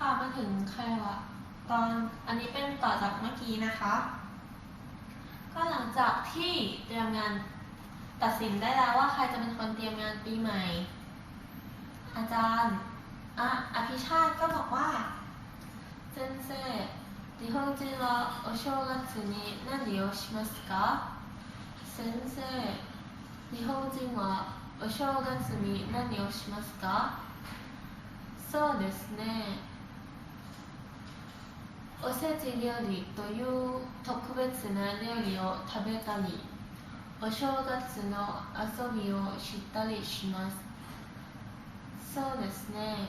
ค่ะมาถึงใครวะตอนอันนี้เป็นต่อจากเมื่อกี้นะคะ ก็หลังจากที่เตรียมงานตัดสินได้แล้วว่าใครจะเป็นคนเตรียมงานปีใหม่ อาจารย์อ่ะอภิชาติก็บอกว่าเซนเซ่日本人はお正月に何をしますか先生日本人はお正月に何をしますかそうですね おせち料理という特別な料理を食べたりお正月の遊びをしたりします。そうですね。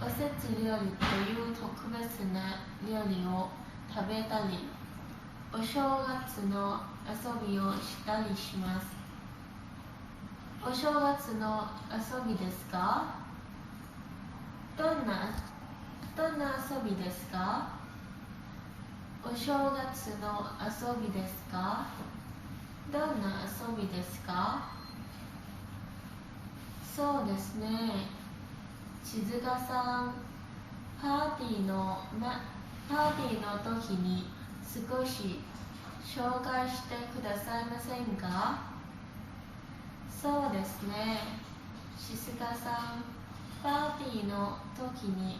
おせち料理という特別な料理を食べたりお正月の遊びをしたりします。お正月の遊びですか？どんなどんな遊びですか？お正月の遊びですか？どんな遊びですか？そうですね。静香さんパーティーのなパーティーの時に少し紹介してくださいませんか？そうですね。静香さんパーティーの時に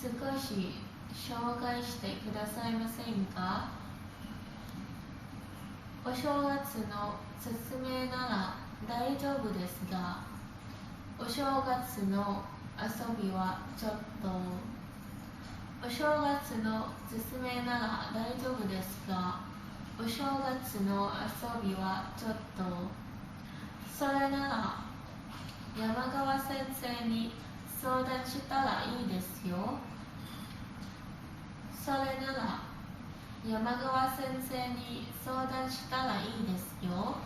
少し紹介してくださいませんか？お正月の説明なら大丈夫ですがお正月の遊びはちょっと。お正月の説明なら大丈夫ですがお正月の遊びはちょっと。それなら山川先生に相談したらいいですよ。それなら山川先生に相談したらいいですよ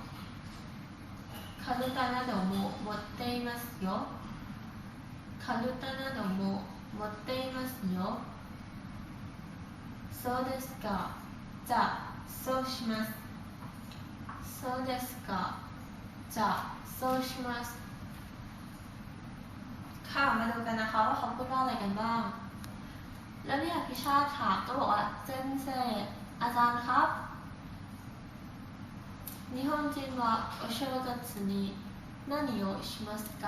カルタなども持っていますよカルタなども持っていますよそうですかじゃあそうしますそうですかじゃあそうしますค่ะมาดูกันนะคะว่าเขาพูดว่าอะไรกันบ้าง แล้วเนี่ยพิชาติค่ะก็บอกว่าเซนเซอาจารย์ครับ日本人はお正月に何をしますか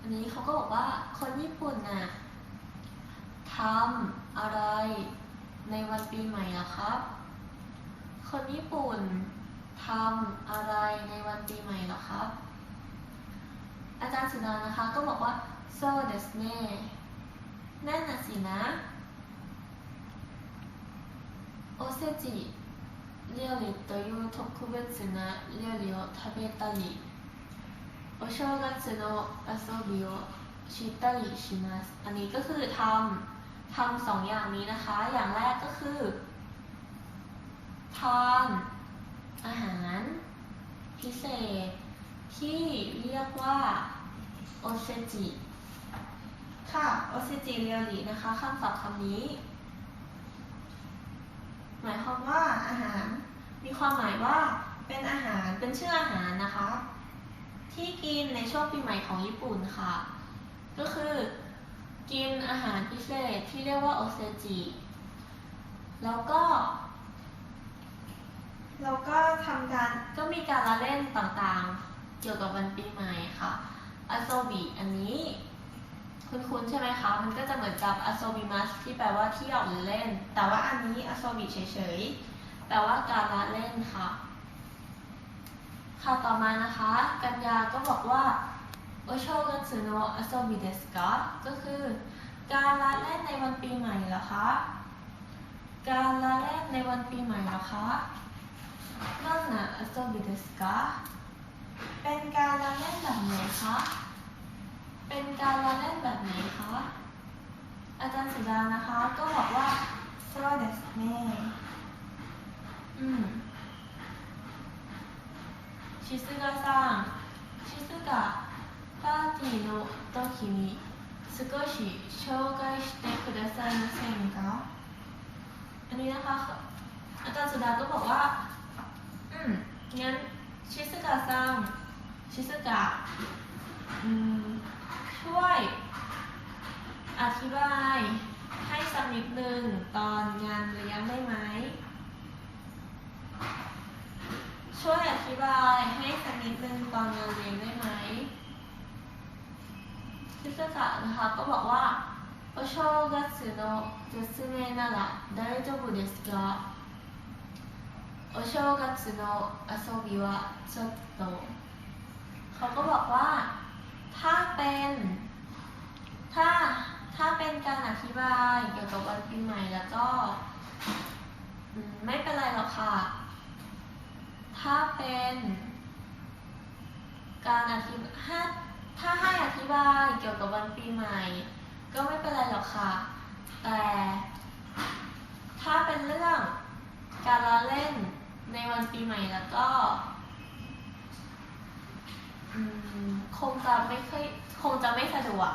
อันนี้เขาก็บอกว่าคนญี่ปุ่นน่ะทำอะไรในวันปีใหม่ล่ะครับ คนญี่ปุ่นทำอะไรในวันปีใหม่ล่ะครับ อาจารย์สุดานะคะก็บอกว่าโซเดสเ น่นั่นน่ะสินะ โอเซจิ料理という特別な料理を食べたりお正月の遊びをしたりしますอันนี้ก็คือทำทำสองอย่างนี้นะคะ อย่างแรกก็คือทานอาหาร พิเศษ ที่เรียกว่าโอเซจิ ค่ะโอเซจิเรียลินะคะคำศัพท์คำนี้ หมายความว่าอาหาร มีความหมายว่าเป็นอาหารเป็นชื่ออาหารนะคะ ที่กินในช่วงปีใหม่ของญี่ปุ่นค่ะ ก็คือกินอาหารพิเศษที่เรียกว่าโอเซจิแล้วก็แล้วก็ทำการก็มีการละเล่นต่างๆ เกี่ยวกับวันปีใหม่ค่ะอาโซบิอันนี้ คุ้นๆใช่ไหมคะ มันก็จะเหมือนกับอาโซบิมัสที่แปลว่าเที่ยวหรือเล่น แต่ว่าอันนี้อาโซบิเฉยๆ แปลว่าการละเล่นค่ะ ค่ะต่อมานะคะ กัญญาก็บอกว่าโอโชกัตสึโนะอาโซบิเดสกะก็คือ การละเล่นในวันปีใหม่เหรอคะ การละเล่นในวันปีใหม่เหรอคะนั่นน่ะอาโซบิเดสกะเป็นการละเล่นแบบไหนคะ เป็นการละเล่นแบบไหนคะ อาจารย์สุดานะคะ ก็บอกว่าโซเดสเน่อืม ชิซึกะさんชิซึกะパーティーの時に少し紹介してくださいませんかอันนี้นะคะ อาจารย์สุดาก็บอกว่า อืม งั้นชิซึกะซังชิซึกะ อืม ช่วย อธิบายให้สักนิดหนึ่งตอนงานเลี้ยงได้ไหม ช่วยอธิบายให้สักนิดหนึ่งตอนงานเลี้ยงได้ไหมคิสกะนะคะก็บอกว่าお正月の説明なら大丈夫ですเお正月の遊びはちょっとเขาก็บอกว่า ถ้าเป็น ถ้า ถ้าเป็นการอธิบายเกี่ยวกับวันปีใหม่แล้วก็ ไม่เป็นไรหรอกค่ะ ถ้าเป็น การอธิบถ้าถ้าให้อธิบายเกี่ยวกับวันปีใหม่ ก็ไม่เป็นไรหรอกค่ะ แต่ ถ้าเป็นเรื่องการละเล่นในวันปีใหม่แล้วก็อืม คงจะไม่ค่อยคงจะไม่สะดวก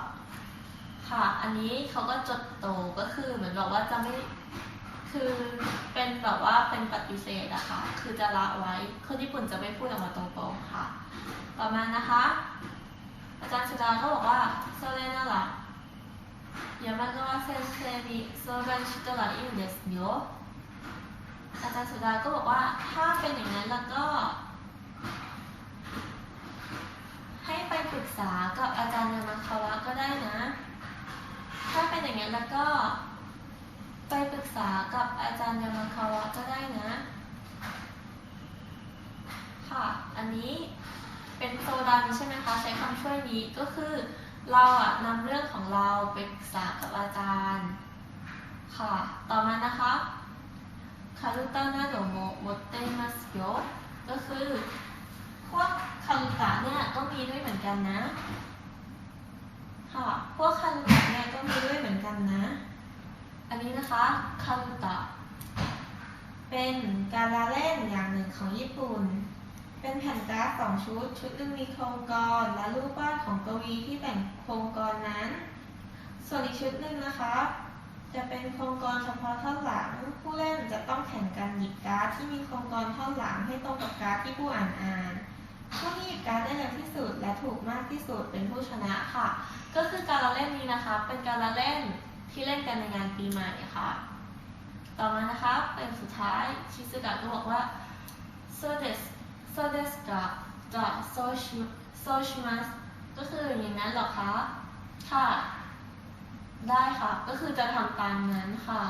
ค่ะ อันนี้เขาก็จดโตก็คือเหมือนแบบว่าจะไม่คือเป็นแบบว่าเป็นปฏิเสธอะค่ะ คือจะละไว้ คนญี่ปุ่นจะไม่พูดออกมาตรงๆค่ะ ต่อมานะคะ อาจารย์สุดาก็บอกว่าโซเลน่าละยามาโนะเซนเซนิโซเกันชิโตะอินเดสโยอาจารย์สุดาก็บอกว่าถ้าเป็นอย่างนั้นแล้วก็ ให้ไปปรึกษากับอาจารย์ยามาคาวะก็ได้นะ ถ้าเป็นอย่างนั้น แล้วก็ ไปปรึกษากับอาจารย์ยามาคาวะก็ได้นะ ค่ะ อันนี้เป็นโซดันใช่ไหมคะ ใช้คำช่วยนี้ก็คือ เราอะนำเรื่องของเราไปปรึกษากับอาจารย์ ค่ะ ต่อมานะคะคารุตานาโดโมโมเตมัสโยก็คือ พวกคารุตะเนี่ยก็มีด้วยเหมือนกันนะ ค่ะ พวกคารุตะเนี่ยก็มีด้วยเหมือนกันนะ อันนี้นะคะคารุตะ เป็นการละเล่นอย่างหนึ่งของญี่ปุ่น เป็นแผ่นการ์ดสองชุด ชุดหนึ่งมีโครงกรและรูปวาดของกวีที่แต่งโครงกรนั้น ส่วนอีกชุดหนึ่งนะคะ จะเป็นโครงกรเฉพาะท่อนหลัง ผู้เล่นจะต้องแข่งกันหยิบการ์ดที่มีโครงกรท่อนหลังให้ตรงกับการ์ดที่ผู้อ่านอ่าน ผู้ที่หยิบการ์ดได้เร็วที่สุดและถูกมากที่สุดเป็นผู้ชนะค่ะ ก็คือการละเล่นนี้นะคะ เป็นการละเล่นที่เล่นกันในงานปีใหม่ค่ะ ต่อมานะคะเป็นสุดท้ายชิซึกะก็บอกว่า so des so des กะกะ so shi so shimas ก็คืออย่างนั้นหรอคะ ค่ะ ได้ค่ะ ก็คือจะทำตามนั้นค่ะ